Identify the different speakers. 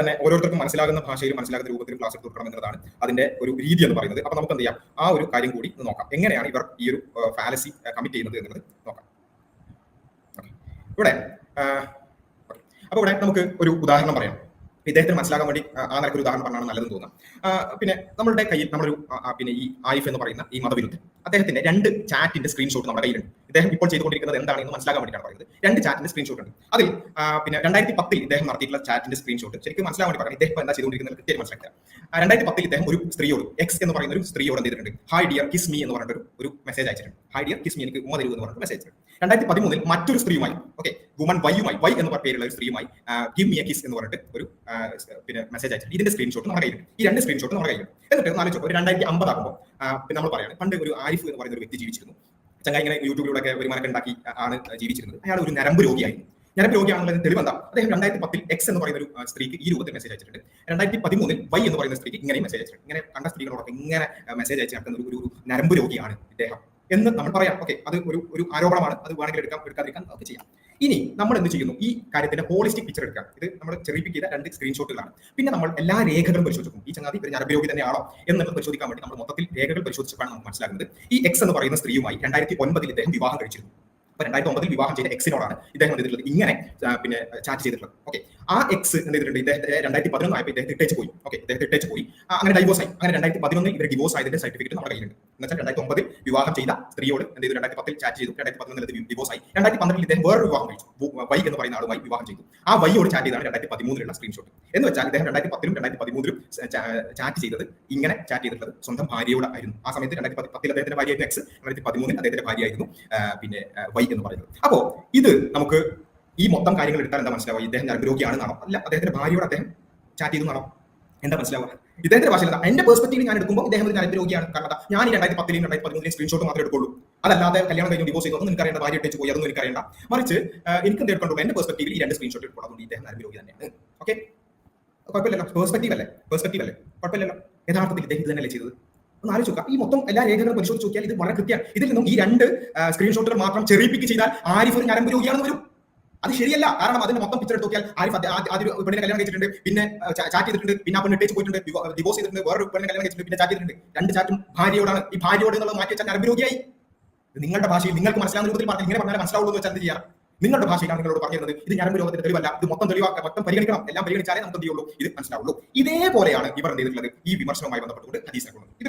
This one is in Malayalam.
Speaker 1: തന്നെ ഓരോരുത്തർക്കും മനസ്സിലാകുന്ന ഭാഷയിൽ മനസ്സിലാകുന്ന രൂപത്തിൽ ക്ലാസ് എടുത്ത് കൊടുക്കണം എന്നതാണ് അതിന്റെ ഒരു രീതി എന്ന് പറയുന്നത്. അപ്പൊ നമുക്ക് എന്ത് ചെയ്യാം? ആ ഒരു കാര്യം കൂടി നോക്കാം. എങ്ങനെയാണ് ഇവർ ഈ ഒരു ഫാലസി കമ്മിറ്റ് ചെയ്യുന്നത് എന്നുള്ളത് നോക്കാം. ഇവിടെ അപ്പൊ ഇവിടെ നമുക്ക് ഒരു ഉദാഹരണം പറയാം. ഇദ്ദേഹത്തിന് മനസ്സിലാക്കാൻ വേണ്ടി ആ, നിലക്കൊരു ഉദാഹരണം പറഞ്ഞാണ് നല്ലതെന്ന് തോന്നാം. പിന്നെ നമ്മുടെ കയ്യിൽ നമ്മളൊരു പിന്നെ ഈ ആയിഫ് എന്ന് പറയുന്ന ഈ മതവിരുദ്ധൻ അദ്ദേഹത്തിന്റെ രണ്ട് ചാറ്റിന്റെ സ്ക്രീൻഷോട്ട് നമ്മുടെ കയ്യിലുണ്ട്. ഇദ്ദേഹം ഇപ്പോൾ ചെയ്തുകൊണ്ടിരിക്കുന്നത് എന്താണെന്ന് മനസ്സിലാക്കാൻ വേണ്ടിയിട്ടാണ് പറയുന്നത്. രണ്ട് ചാറ്റിന്റെ സ്ക്രീൻഷോട്ട് ഉണ്ട്. അതിൽ പിന്നെ രണ്ടായിരത്തി പത്തിൽ ഇദ്ദേഹം നടത്തിയിട്ടുള്ള ചാറ്റിന്റെ സ്ക്രീൻഷോട്ട് ശരിക്കും മനസ്സിലാക്കാൻ വേണ്ടി പറയാം ഇദ്ദേഹം എന്താ ചെയ്തുകൊണ്ടിരിക്കുന്നത് കൃത്യമായി മനസ്സിലാക്കുക. മനസ്സിലാക്കാം രണ്ടായിരത്തി പത്തിൽ ഇദ്ദേഹം ഒരു സ്ത്രീയോട് എക്സ് എന്ന് പറയുന്ന ഒരു സ്ത്രീയോട് എന്ത് ചെയ്തിട്ടുണ്ട്? ഹായ് ഡിയർ കിസ് മീ എന്ന് പറഞ്ഞിട്ട് ഒരു- മെസ്സേജ് അയച്ചിട്ടുണ്ട്. ഹായ് ഡിയർ കിസ് മീ എനിക്ക് ഉമ്മ തരൂ എന്ന് പറഞ്ഞിട്ട് മെസ്സേജ് രണ്ടായിരത്തി പതിമൂന്നിൽ മറ്റൊരു സ്ത്രീയുമായി ഓക്കെ വുമൺ വൈയുമായി വൈ എന്ന് പേരുള്ള ഒരു സ്ത്രീയുമായി ഗിവ് മിയ കിസ് എന്ന് പറഞ്ഞിട്ട് ഒരു പിന്നെ മെസ്സേജ് അയച്ചു ഇതിന്റെ സ്ക്രീൻഷോട്ട് നമ്മുടെ കയ്യിലുണ്ട്. ഈ രണ്ട് സ്ക്രീൻഷോട്ട് നമ്മുടെ കയ്യിലുണ്ട്. എന്നിട്ട് ആലോചിച്ചോ ഒരു രണ്ടായിരത്തി അമ്പതാകുമ്പോൾ പിന്നെ നമ്മൾ പറയുന്നത് പണ്ട് ഒരു ആരിഫ് എന്ന് പറയുന്ന ഒരു വ്യക്തി ജീവിച്ചിരുന്നു. ചങ്ങായി ഇങ്ങനെ യൂട്യൂബിലൂടെ ഒക്കെ വരുമാനമൊക്കെ ഉണ്ടാക്കി ആണ് ജീവിച്ചിരുന്നത്. അയാൾ ഒരു നരമ്പ് രോഗിയായിരുന്നു. ഞരമ്പ് രോഗിയാണെന്നുള്ളത് തെളിവെന്താ അദ്ദേഹം രണ്ടായിരത്തി പത്തിൽ എക്സ് എന്ന് പറയുന്ന ഒരു സ്ത്രീക്ക് ഈ രൂപത്തിൽ മെസ്സേജ് അയച്ചിട്ടുണ്ട്. രണ്ടായിരത്തി പതിമൂന്നിൽ വൈ എന്ന് പറയുന്ന സ്ത്രീക്ക് ഇങ്ങനെ മെസ്സേജ് അയച്ചിട്ടുണ്ട്. ഇങ്ങനെ കണ്ട സ്ത്രീകളോടൊക്കെ ഇങ്ങനെ മെസ്സേജ് അയച്ച് നടക്കുന്ന ഒരു- ഒരു നരമ്പ് രോഗിയാണ് ഇദ്ദേഹം. എന്ന് നമ്മൾ പറയാം. ഓക്കെ അത് ഒരു ഒരു ആരോപണമാണ്. അത് വേണമെങ്കിൽ എടുക്കാം എടുക്കാതിരിക്കാം ഒക്കെ ചെയ്യാം. ഇനി നമ്മൾ എന്ത് ചെയ്യുന്നു? ഈ കാര്യത്തിന്റെ ഹോളിസ്റ്റിക് പിക്ചർ എടുക്കാം. ഇത് നമ്മൾ ചെറിയ ചെയ്ത രണ്ട് സ്ക്രീൻഷോട്ടുകളാണ് പിന്നെ നമ്മൾ എല്ലാ രേഖകളും പരിശോധിക്കും ഈ ചങ്ങാതി ഒരു ഞരമ്പരോഗി തന്നെയാണോ എന്നുള്ളത് പരിശോധിക്കാൻ വേണ്ടി നമ്മൾ മൊത്തത്തിൽ രേഖകൾ പരിശോധിച്ചപ്പോഴാണ് നമുക്ക് മനസ്സിലാകുന്നത്. ഈ എക്സ് എന്ന് പറയുന്ന സ്ത്രീയുമായി രണ്ടായിരത്തി ഒൻപതിൽ ഇദ്ദേഹം വിവാഹം കഴിച്ചിരുന്നു. അപ്പൊ രണ്ടായിരത്തി ഒമ്പതിൽ വിവാഹം ചെയ്ത എക്സിനോടാണ് ഇദ്ദേഹം ചെയ്തിട്ടുള്ളത് ഇങ്ങനെ പിന്നെ ചാറ്റ് ചെയ്തിട്ടുള്ളത്. ഓക്കെ ആ എക്സ് എന്ത് ചെയ്തിട്ടുണ്ട്? ഇദ്ദേഹത്തെ രണ്ടായിരത്തി പതിനൊന്ന് ആയപ്പോൾ ഇദ്ദേഹത്തെ ഇട്ടേച്ച് പോയി. ഓക്കെ ഇദ്ദേഹത്തെ ഇട്ടേച്ച് പോയി. അങ്ങനെ ഡൈവോഴ്സ് ആയി. അങ്ങനെ രണ്ടായിരത്തി പതിനൊന്ന് ഇവർ ഡിവോഴ്സ് ആയതിന്റെ സർട്ടിഫിക്കറ്റ് നമ്മുടെ കയ്യിലുണ്ട്. എന്ന് വെച്ചാൽ രണ്ടായിരത്തി ഒമ്പതിൽ വിവാഹം ചെയ്ത സ്ത്രീയോട് എന്ത് ചെയ്തു? രണ്ടായിരത്തി പത്തിൽ ചാറ്റ് ചെയ്തു. രണ്ടായിരത്തി പതിനൊന്നിൽ ഡിവോഴ്സ് ആയി. രണ്ടായിരത്തി പന്ത്രണ്ടിൽ ഇദ്ദേഹം വേറൊരു വിവാഹം കഴിച്ചു. വൈ എന്ന് പറയുന്ന ആളുമായി വിവാഹം ചെയ്തു. ആ വൈയോട് ചാറ്റ് ചെയ്താണ് രണ്ടായിരത്തി പതിമൂന്നിലുള്ള സ്ക്രീൻഷോട്ട് എന്ന് വെച്ചാൽ ഇദ്ദേഹം രണ്ടായിരത്തി പത്തിലും രണ്ടായിരത്തി പതിമൂന്നിലും ചാറ്റ് ചെയ്തത് ഇങ്ങനെ ചാറ്റ് ചെയ്തിട്ടുള്ളത് സ്വന്തം ഭാര്യയോട് ആയിരുന്നു. ആ സമയത്ത് രണ്ടായിരത്തി പത്തി- പത്തിൽ അദ്ദേഹത്തിന്റെ ഭാര്യയായിരുന്നു എക്സ് രണ്ടായിരത്തി പതിമൂന്നിൽ അദ്ദേഹത്തിന്റെ ഭാര്യയായിരുന്നു പിന്നെ വൈ എന്ന് പറയുന്നത്. അപ്പോൾ ഇത് നമുക്ക് ഈ മൊത്തം കാര്യങ്ങൾ എടുത്താൽ എന്താ മനസ്സിലാവുക? ഇദ്ദേഹം രോഗിയാണെന്നാണോ അല്ല അദ്ദേഹത്തിന്റെ ഭാര്യയോട് അദ്ദേഹം ചാറ്റ് ചെയ്തു എന്നാണോ? എന്താ മനസ്സിലാവുക? ഇദ്ദേഹത്തിന്റെ ഭാഷയിൽ എന്റെ പെർസ്പെക്ടീവ് ഞാൻ എടുക്കുമ്പോൾ ഇദ്ദേഹം ഒരു നരമ്പ് കാരണം ഞാൻ ഈ രണ്ടായിരത്തി പത്തിലും രണ്ടായിരത്തി പതിമൂന്നിലെ സ്ക്രീൻഷോട്ട് മാത്രമേ എടുക്കുള്ളൂ. അതല്ലാതെ കല്യാണം കഴിഞ്ഞു ഡിവോഴ്സ് ചെയ്തൊന്നും എനിക്ക് അറിയേണ്ട ഭാര്യ ഇട്ടേച്ച് പോയി അതൊന്നും എനിക്ക് അറിയണ്ട മറിച്ച് എനിക്ക് എന്ത് എടുക്കണ്ടോ? എന്റെ പെർസ്പെക്റ്റീവിൽ ഈ രണ്ട് സ്ക്രീൻഷോട്ട് എടുക്കുള്ളൂ. ഇദ്ദേഹം നരമ്പ് രോഗി തന്നെയാണ്. ഓക്കെ കുഴപ്പമില്ലല്ലോ. പെർസ്പെക്ടീവ് അല്ലേ? പെർസ്പെക്ടീവ് അല്ലേ? കുഴപ്പമില്ലല്ലോ. യഥാർത്ഥത്തിൽ ഇദ്ദേഹം ഇത് തന്നെയല്ലേ ചെയ്തത്? ഒന്ന് ആലോചിക്കുക ഈ മൊത്തം എല്ലാ രേഖകളും പരിശോധിച്ച് നോക്കിയാൽ ഇത് വളരെ കൃത്യമാണ്. ഇതിൽ നിന്നും ഈ രണ്ട് സ്ക്രീൻഷോട്ടുകൾ മാത്രം ചെറിയിപ്പിക്ക് ചെയ്താൽ ആരിഫ് ഒരു ഞരമ്പ് രോഗിയാണെന്ന് വരും. അത് ശരിയല്ല. കാരണം അതിന്റെ മൊത്തം പിക്ചർ എടുത്ത് നോക്കിയാൽ ആരിഫ് ആദ്യ- ഒരു പെണ്ണിനെ കല്യാണം കഴിച്ചിട്ടുണ്ട്. പിന്നെ ചാറ്റ് ചെയ്തിട്ടുണ്ട്. പിന്നെ ആ പെണ്ണ് ഇട്ടേച്ച് പോയിട്ടുണ്ട്. ഡിവോഴ്സ് ചെയ്തിട്ടുണ്ട്. വേറൊരു പെണ്ണിനെ കല്യാണം കഴിച്ചിട്ടുണ്ട്. പിന്നെ ചാറ്റ് ചെയ്തിട്ടുണ്ട്. രണ്ട് ചാറ്റും ഭാര്യയോടാണ്. ഈ ഭാര്യയോട് എന്നുള്ളത് മാറ്റി വെച്ചാൽ ഇത് നിങ്ങളുടെ ഭാഷയിൽ നിങ്ങൾക്ക് മനസ്സിലാകുന്ന രൂപത്തിൽ പറഞ്ഞാൽ ഇങ്ങനെ പറഞ്ഞാൽ മനസ്സിലാവുള്ളൂ എന്ന് വെച്ചാൽ എന്ത് ചെയ്യാം? നിങ്ങളുടെ ഭാഷയിലാണ് നിങ്ങളോട് പറയുന്നത് ഇത് ഞരമ്പ് രോഗത്തിന്റെ തെളിവല്ല. ഇത് മൊത്തം തെളിവാക്കുക മൊത്തം പരിഗണിക്കണം. എല്ലാം പരിഗണിച്ചാലേ നമുക്ക് എന്ത് ചെയ്യുള്ളൂ? ഇത് മനസ്സിലാവുള്ളൂ. ഇതേപോലെയാണ് ഇവർ എന്ത് ചെയ്തിട്ടുള്ളത്? ഈ വിമർശനവുമായി ബന്ധപ്പെട്ടുകൊണ്ട് ഹദീസ് ഇത്